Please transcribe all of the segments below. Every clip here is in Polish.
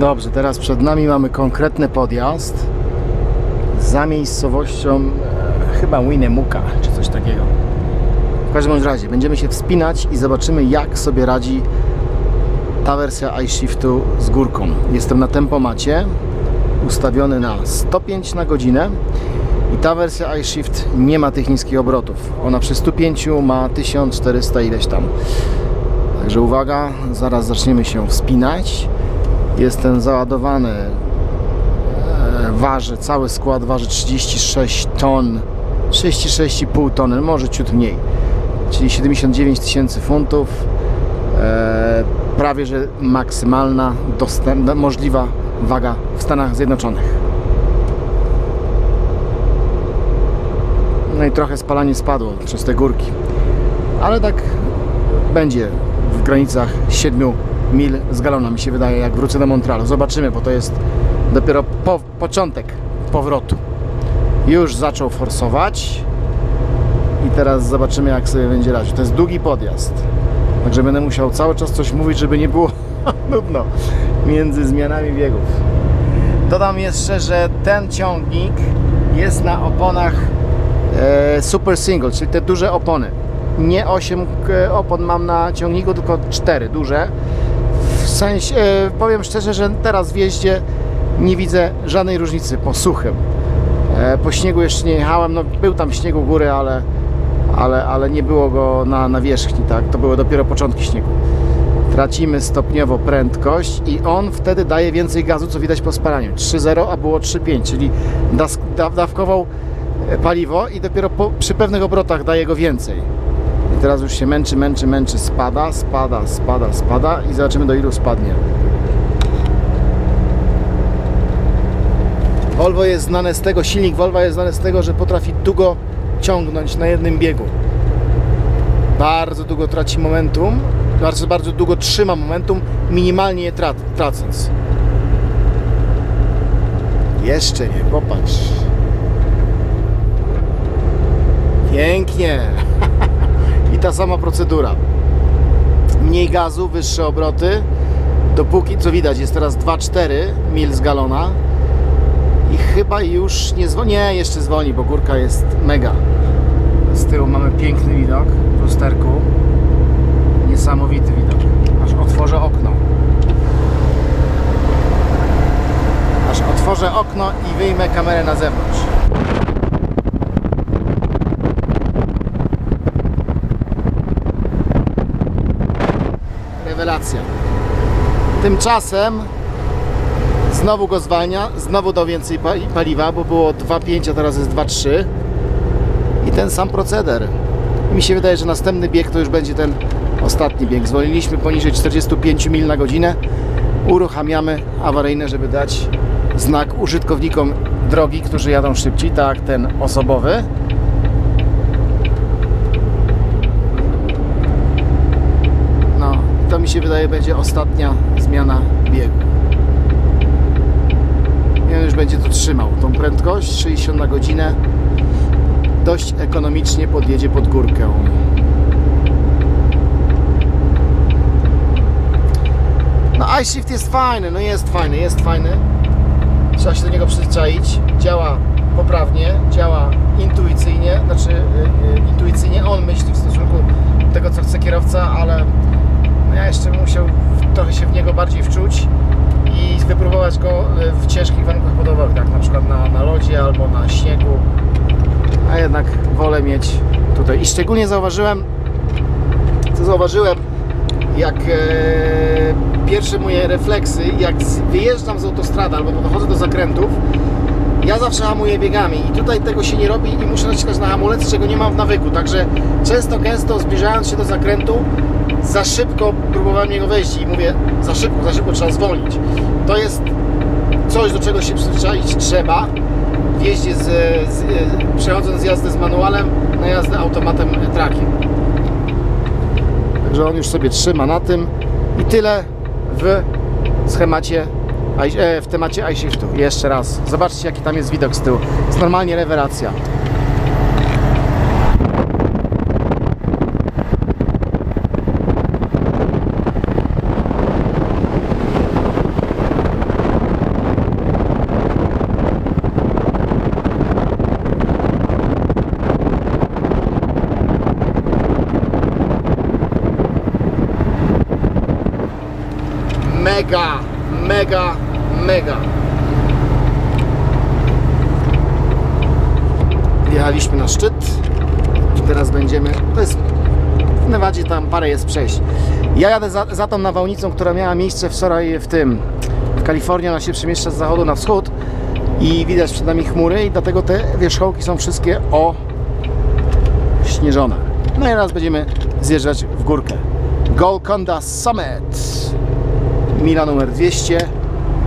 Dobrze, teraz przed nami mamy konkretny podjazd za miejscowością e, chyba Winemuka czy coś takiego. W każdym razie będziemy się wspinać i zobaczymy jak sobie radzi ta wersja iShiftu z górką. Jestem na tempomacie ustawiony na 105 na godzinę i ta wersja iShift nie ma tych niskich obrotów. Ona przy 105 ma 1400 ileś tam. Także uwaga, zaraz zaczniemy się wspinać. Jestem załadowany. e, Waży, cały skład waży 36 ton, 36,5 tony, może ciut mniej, czyli 79 tysięcy funtów. E, prawie że maksymalna dostępna, możliwa waga w Stanach Zjednoczonych. No i trochę spalanie spadło przez te górki, ale tak będzie w granicach 7 mil z galona, mi się wydaje, jak wrócę do Montrealu. Zobaczymy, bo to jest dopiero po, początek powrotu. Już zaczął forsować i teraz zobaczymy, jak sobie będzie radził. To jest długi podjazd, także będę musiał cały czas coś mówić, żeby nie było nudno między zmianami biegów. Dodam jeszcze, że ten ciągnik jest na oponach e, Super Single, czyli te duże opony. Nie 8 e, opon mam na ciągniku, tylko 4 duże. Sensie, e, powiem szczerze, że teraz w jeździe nie widzę żadnej różnicy po suchym. E, po śniegu jeszcze nie jechałem, no był tam śnieg u góry, ale, ale, ale nie było go na, na wierzchni, tak? To były dopiero początki śniegu. Tracimy stopniowo prędkość i on wtedy daje więcej gazu, co widać po spalaniu. 3.0, a było 3.5, czyli dawkował e, paliwo i dopiero po, przy pewnych obrotach daje go więcej. Teraz już się męczy, męczy, męczy, spada, spada, spada, spada i zobaczymy do ilu spadnie. Volvo jest znane z tego, silnik Volvo jest znany z tego, że potrafi długo ciągnąć na jednym biegu. Bardzo długo traci momentum, bardzo, bardzo długo trzyma momentum, minimalnie je tra tracąc. Jeszcze nie, popatrz. Pięknie. Ta sama procedura. Mniej gazu, wyższe obroty. Dopóki, co widać, jest teraz 2,4 mil z galona. I chyba już nie zwolni. Nie, jeszcze zwolni, bo górka jest mega. Z tyłu mamy piękny widok w lusterku. Niesamowity widok. Aż otworzę okno. Aż otworzę okno i wyjmę kamerę na zewnątrz. Tymczasem znowu go zwalnia, znowu dał więcej pa- paliwa, bo było 2,5, a teraz jest 2,3 i ten sam proceder. Mi się wydaje, że następny bieg to już będzie ten ostatni bieg. Zwolniliśmy poniżej 45 mil na godzinę. Uruchamiamy awaryjne, żeby dać znak użytkownikom drogi, którzy jadą szybciej, tak ten osobowy. No, to mi się wydaje będzie ostatnia zmiana biegu. I on już będzie to trzymał. Tą prędkość 60 na godzinę dość ekonomicznie podjedzie pod górkę. No iShift jest fajny, no jest fajny, jest fajny. Trzeba się do niego przyzwyczaić. Działa poprawnie, działa intuicyjnie, znaczy y, y, intuicyjnie on myśli w stosunku do tego, co chce kierowca, ale ja jeszcze musiał trochę się w niego bardziej wczuć i wypróbować go y, w ciężkich warunkach pogodowych, tak na przykład na, na lodzie albo na śniegu a jednak wolę mieć tutaj. I szczególnie zauważyłem, co zauważyłem, jak e, pierwsze moje refleksy, jak wyjeżdżam z autostrady albo dochodzę do zakrętów, ja zawsze hamuję biegami i tutaj tego się nie robi i muszę naciskać na hamulec, czego nie mam w nawyku. Także często, gęsto zbliżając się do zakrętu, za szybko próbowałem niego wejść i mówię, za szybko, za szybko trzeba zwolnić. To jest coś, do czego się przyzwyczaić trzeba w jeździe z, z, przechodząc z jazdy z manualem na jazdę automatem trakiem. Także on już sobie trzyma na tym i tyle w schemacie e, w temacie iShiftu. Jeszcze raz. Zobaczcie jaki tam jest widok z tyłu. Jest normalnie rewelacja. Mega, mega, mega. Wjechaliśmy na szczyt i teraz będziemy, to jest w Nevadzie tam parę jest przejść. Ja jadę za, za tą nawałnicą, która miała miejsce wczoraj w tym, w Kalifornii, ona się przemieszcza z zachodu na wschód i widać przed nami chmury i dlatego te wierzchołki są wszystkie ośnieżone. No i teraz będziemy zjeżdżać w górkę. Golconda Summit. Mila numer 200.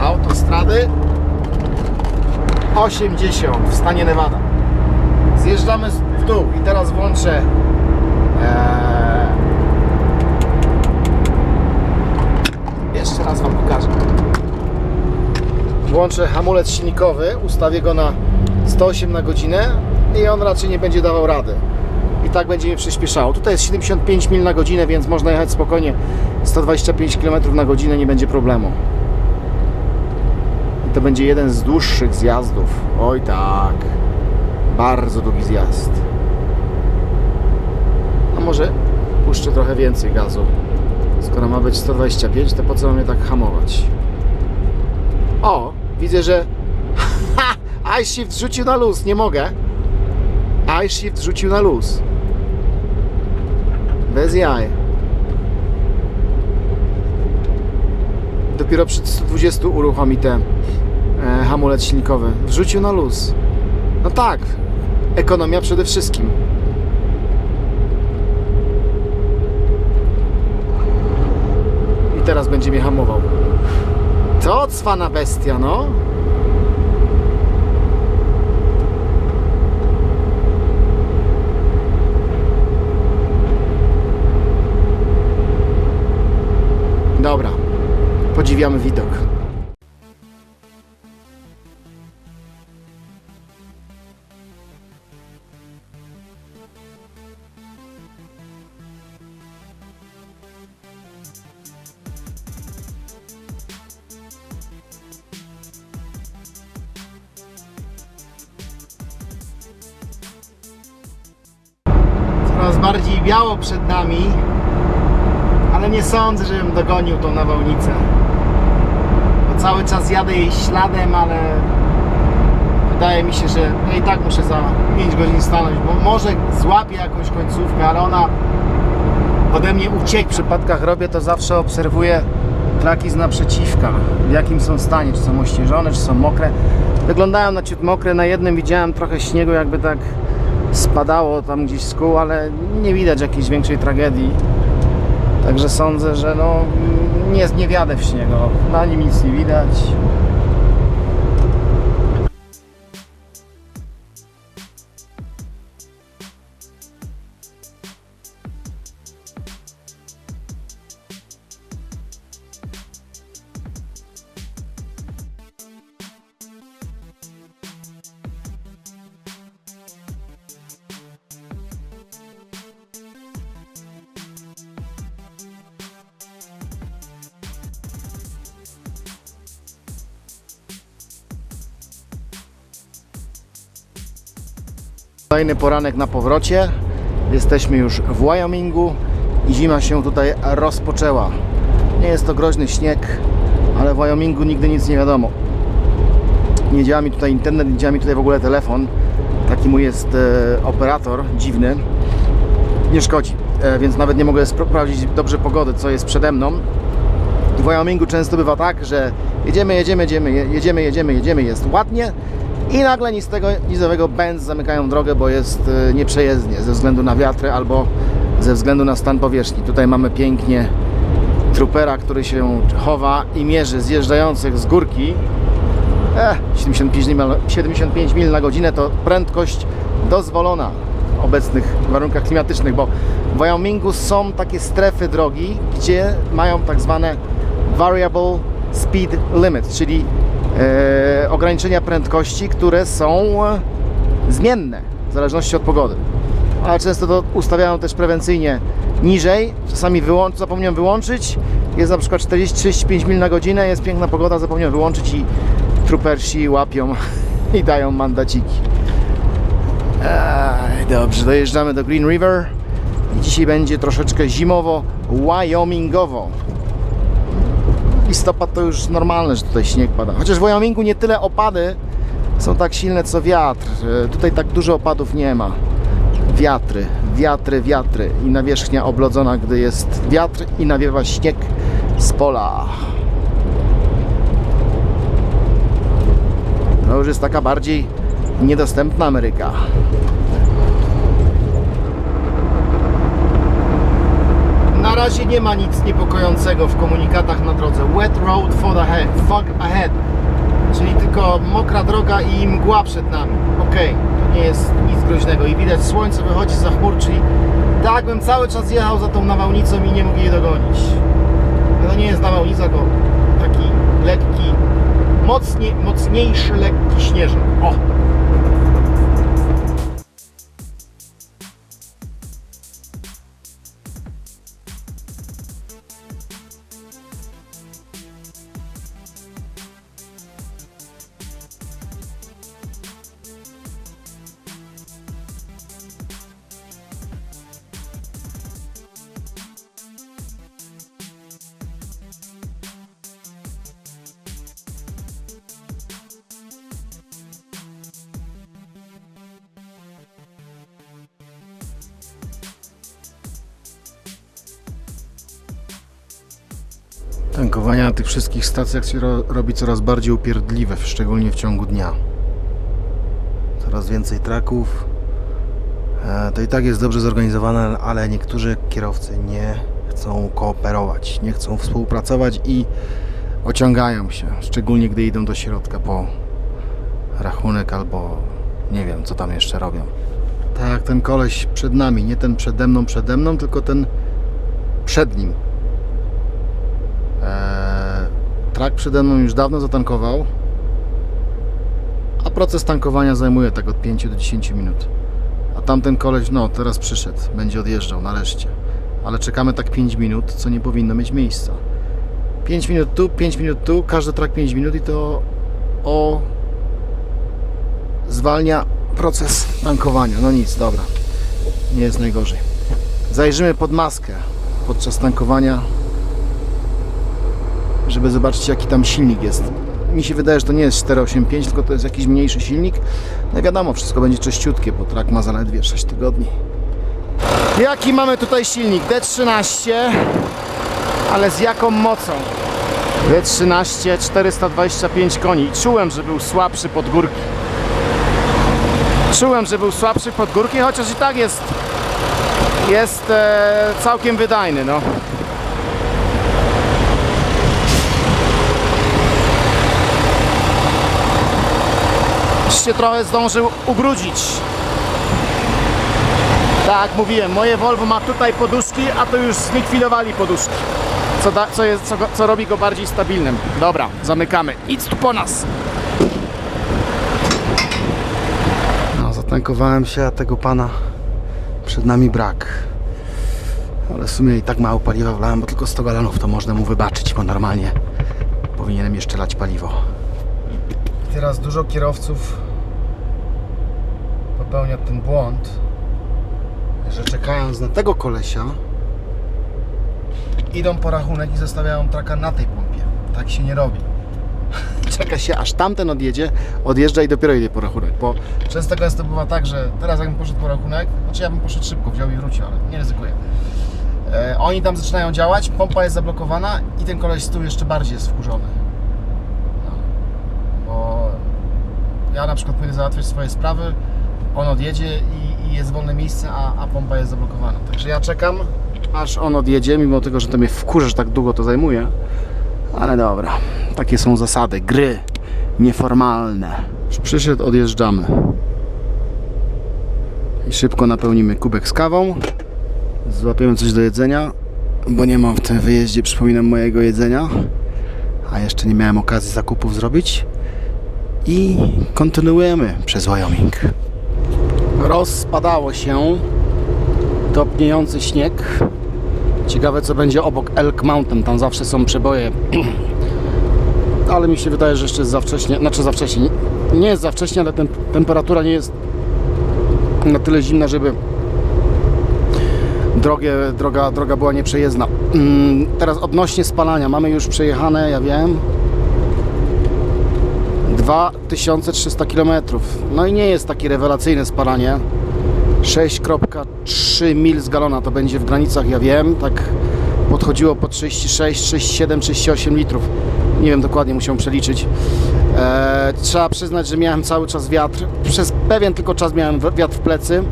Autostrady 80 w stanie Nevada. Zjeżdżamy w dół i teraz włączę Eee... Jeszcze raz Wam pokażę. Włączę hamulec silnikowy, ustawię go na 108 na godzinę i on raczej nie będzie dawał rady. Tak będzie mnie przyspieszało. Tutaj jest 75 mil na godzinę, więc można jechać spokojnie 125 km na godzinę, nie będzie problemu. I to będzie jeden z dłuższych zjazdów. Oj tak. Bardzo długi zjazd. A może puszczę trochę więcej gazu. Skoro ma być 125, to po co mam tak hamować? O, widzę, że iShift rzucił na luz, nie mogę. iShift rzucił na luz. Bez jaj. Dopiero przy 120 uruchomi ten e, hamulec silnikowy. Wrzucił na luz. No tak, ekonomia przede wszystkim. I teraz będzie mnie hamował. To cwana bestia, no. Dobra, podziwiamy widok. Coraz bardziej biało przed nami, ale nie sądzę, żebym dogonił tą nawałnicę. Cały czas jadę jej śladem, ale wydaje mi się, że ja i tak muszę za 5 godzin stanąć, bo może złapię jakąś końcówkę, ale ona ode mnie uciekł. W przypadkach robię to zawsze obserwuję traki z naprzeciwka, w jakim są stanie, czy są ośnieżone, czy są mokre. Wyglądają na ciut mokre, na jednym widziałem trochę śniegu, jakby tak spadało tam gdzieś z kół, ale nie widać jakiejś większej tragedii. Także sądzę, że no nie, nie wjadę w śniegu. Na nim nic nie widać. Kolejny poranek na powrocie. Jesteśmy już w Wyomingu i zima się tutaj rozpoczęła. Nie jest to groźny śnieg, ale w Wyomingu nigdy nic nie wiadomo. Nie działa mi tutaj internet, nie działa mi tutaj w ogóle telefon. Taki mój jest e, operator dziwny. Nie szkodzi, e, więc nawet nie mogę spra- sprawdzić dobrze pogody, co jest przede mną. W Wyomingu często bywa tak, że jedziemy, jedziemy, jedziemy, je- jedziemy, jedziemy, jedziemy, jest ładnie i nagle nic tego nizowego Benz zamykają drogę, bo jest e, nieprzejezdnie ze względu na wiatry albo ze względu na stan powierzchni. Tutaj mamy pięknie trupera, który się chowa i mierzy zjeżdżających z górki. Eh, 75 mil, 75 mil na godzinę to prędkość dozwolona w obecnych warunkach klimatycznych, bo w Wyomingu są takie strefy drogi, gdzie mają tak zwane variable speed limit, czyli e, ograniczenia prędkości, które są e, zmienne w zależności od pogody. Ale często to ustawiają też prewencyjnie niżej, czasami wyłącz, zapomniałem wyłączyć, jest na przykład 40-35 mil na godzinę, jest piękna pogoda, zapomniałem wyłączyć i trupersi łapią i dają mandaciki. Ej, dobrze, dojeżdżamy do Green River dzisiaj będzie troszeczkę zimowo, wyomingowo. Listopad to już normalne, że tutaj śnieg pada. Chociaż w Wyomingu nie tyle opady są tak silne co wiatr. E, Tutaj tak dużo opadów nie ma. Wiatry, wiatry, wiatry i nawierzchnia oblodzona, gdy jest wiatr i nawiewa śnieg z pola. To już jest taka bardziej niedostępna Ameryka. Razie nie ma nic niepokojącego w komunikatach na drodze. Wet road fog ahead, fog ahead. czyli tylko mokra droga i mgła przed nami. Okej, to nie jest nic groźnego i widać słońce wychodzi za chmur, czyli tak bym cały czas jechał za tą nawałnicą i nie mógł jej dogonić. To nie jest nawałnica, tylko taki lekki, mocniej, mocniejszy, lekki śnieżek. O! Tankowania na tych wszystkich stacjach się ro robi coraz bardziej upierdliwe, szczególnie w ciągu dnia. Coraz więcej traków. E, to i tak jest dobrze zorganizowane, ale niektórzy kierowcy nie chcą kooperować, nie chcą współpracować i ociągają się, szczególnie gdy idą do środka po rachunek albo nie wiem, co tam jeszcze robią. Tak ten koleś przed nami, nie ten przede mną, przede mną, tylko ten przed nim. Eee, trak przede mną już dawno zatankował, a proces tankowania zajmuje tak od 5 do 10 minut. A tamten koleś, no teraz przyszedł, będzie odjeżdżał nareszcie. Ale czekamy tak 5 minut, co nie powinno mieć miejsca. 5 minut tu, 5 minut tu, każdy trak 5 minut i to o zwalnia proces tankowania. No nic, dobra. Nie jest najgorzej. Zajrzymy pod maskę podczas tankowania żeby zobaczyć jaki tam silnik jest. Mi się wydaje, że to nie jest 485, tylko to jest jakiś mniejszy silnik. No wiadomo, wszystko będzie czyściutkie, bo trak ma zaledwie 6 tygodni. Jaki mamy tutaj silnik? D13, ale z jaką mocą? D13 425 koni. Czułem, że był słabszy pod górki. Czułem, że był słabszy pod górki, chociaż i tak jest jest e, całkiem wydajny, no. Się trochę zdążył ubrudzić. Tak mówiłem, moje Volvo ma tutaj poduszki, a to już zlikwidowali poduszki. Co, da, co, jest, co, co robi go bardziej stabilnym. Dobra, zamykamy. Idź tu po nas. No, zatankowałem się, a tego pana przed nami brak. Ale w sumie i tak mało paliwa wlałem, bo tylko 100 galonów to można mu wybaczyć, bo normalnie powinienem jeszcze lać paliwo. Teraz dużo kierowców popełnia ten błąd, że czekając na tego kolesia, idą po rachunek i zostawiają traka na tej pompie. Tak się nie robi. Czeka się aż tamten odjedzie, odjeżdża i dopiero idzie po rachunek. Bo często gęsto bywa tak, że teraz jakbym poszedł po rachunek, znaczy ja bym poszedł szybko, wziął i wrócił, ale nie ryzykuję. E, oni tam zaczynają działać, pompa jest zablokowana i ten koleś z tyłu jeszcze bardziej jest wkurzony. No. Bo ja na przykład pójdę załatwiać swoje sprawy, on odjedzie i, i jest wolne miejsce, a, a pompa jest zablokowana. Także ja czekam, aż on odjedzie, mimo tego, że to mnie wkurza, że tak długo to zajmuje. Ale dobra, takie są zasady gry nieformalne. Już przyszedł, odjeżdżamy. I szybko napełnimy kubek z kawą. Złapiemy coś do jedzenia, bo nie mam w tym wyjeździe, przypominam, mojego jedzenia. A jeszcze nie miałem okazji zakupów zrobić. I kontynuujemy przez Wyoming. Rozpadało się topniejący śnieg. Ciekawe co będzie obok Elk Mountain, tam zawsze są przeboje. Ale mi się wydaje, że jeszcze jest za wcześnie, znaczy za wcześnie. Nie jest za wcześnie, ale tem- temperatura nie jest na tyle zimna, żeby drogie, droga, droga była nieprzejezdna. Mm, Teraz odnośnie spalania. Mamy już przejechane, ja wiem, 2300 km. No i nie jest takie rewelacyjne spalanie. 6,3 mil z galona to będzie w granicach, ja wiem, tak podchodziło po 36, 37, 38 litrów. Nie wiem dokładnie, musiałem przeliczyć. E, trzeba przyznać, że miałem cały czas wiatr. Przez pewien tylko czas miałem wiatr w plecy.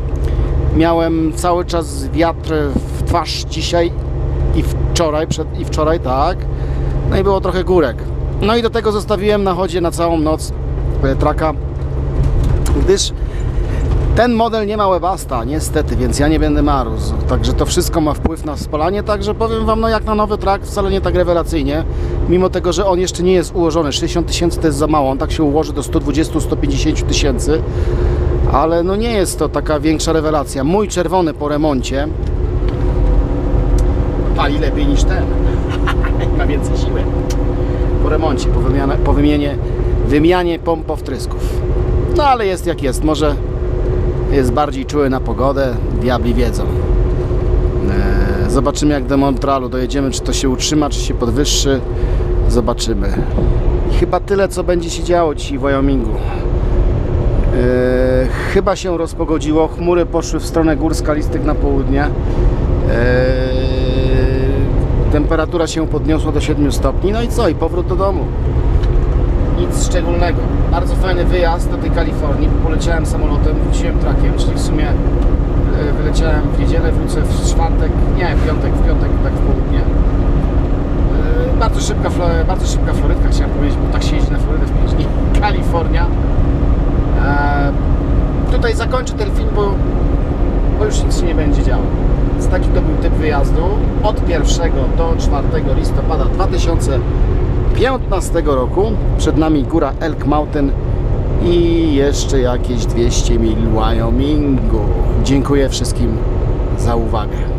Miałem cały czas wiatr w twarz dzisiaj i wczoraj, przed, i wczoraj, tak. No i było trochę górek. No i do tego zostawiłem na chodzie na całą noc e, traka, gdyż ten model nie ma webasta, niestety, więc ja nie będę marózł. Także to wszystko ma wpływ na spalanie, także powiem Wam, no jak na nowy trak, wcale nie tak rewelacyjnie. Mimo tego, że on jeszcze nie jest ułożony, 60 tysięcy to jest za mało, on tak się ułoży do 120-150 tysięcy. Ale no nie jest to taka większa rewelacja. Mój czerwony po remoncie pali lepiej niż ten. ma więcej siły. Po remoncie, po, wymianę, po wymianie, wymianie pomp wtrysków. No ale jest jak jest. Może jest bardziej czuły na pogodę. Diabli wiedzą. Eee, zobaczymy jak do Montrealu dojedziemy, czy to się utrzyma, czy się podwyższy. Zobaczymy. Chyba tyle, co będzie się działo dzisiaj w Wyomingu. Eee, chyba się rozpogodziło. Chmury poszły w stronę gór skalistych na południe. Eee, temperatura się podniosła do 7 stopni. No i co? I powrót do domu. Nic szczególnego. Bardzo fajny wyjazd do tej Kalifornii. bo Poleciałem samolotem, wróciłem trakiem, czyli w sumie e, wyleciałem w niedzielę, wrócę w czwartek, nie, w piątek, w piątek tak w południe. E, Bardzo szybka, bardzo szybka Florytka chciałem powiedzieć, bo tak się jeździ na Florydę w 5 dni. Kalifornia. E, Tutaj zakończę ten film, bo, bo już nic się nie będzie działo. Więc taki to był typ wyjazdu od 1 do 4 listopada 2015 roku. Przed nami góra Elk Mountain i jeszcze jakieś 200 mil Wyomingu. Dziękuję wszystkim za uwagę.